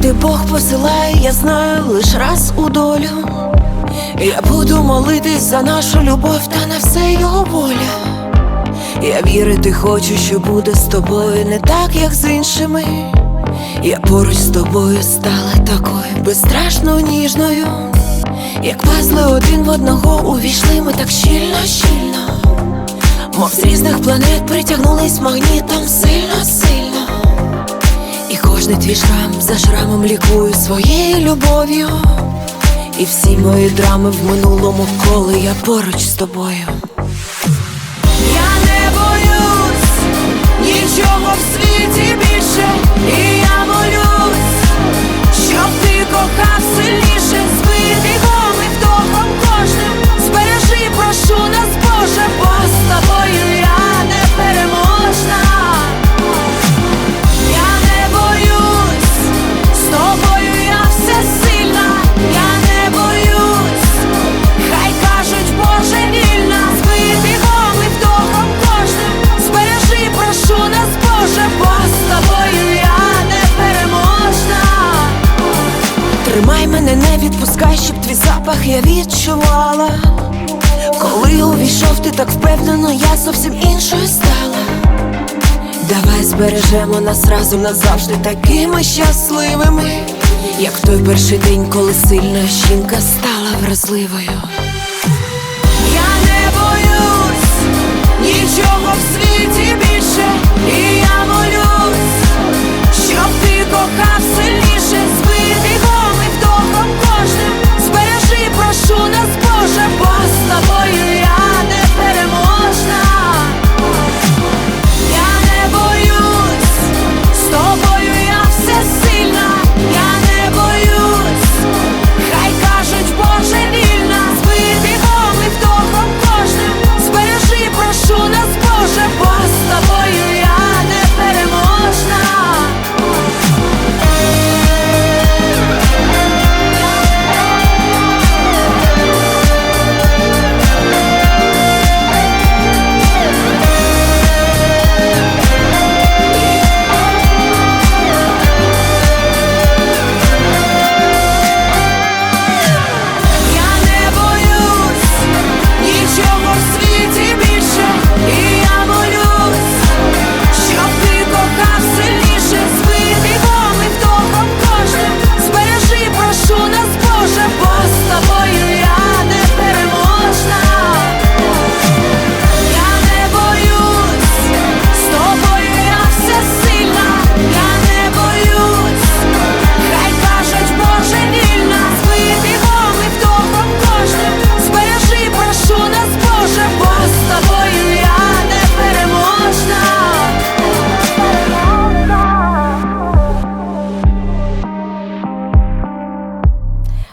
ти Бог посилає, я знаю лиш раз у долю. Я буду молитись за нашу любов та на все його воля. Я вірити хочу, що буде з тобою не так, як з іншими. Я поруч з тобою стала такою безстрашно ніжною. Як пазли один в одного увійшли ми так щільно, щільно. Мов з різних планет притягнулись магнітом сильно, сильно. Кожний твій шрам за шрамом лікую своєю любов'ю. І всі мої драми в минулому коли я поруч з тобою. Відпускай, щоб твій запах я відчувала. Коли увійшов, ти так впевнено, я зовсім іншою стала. Давай збережемо нас разом назавжди такими щасливими, як той перший день, коли сильна жінка стала вразливою.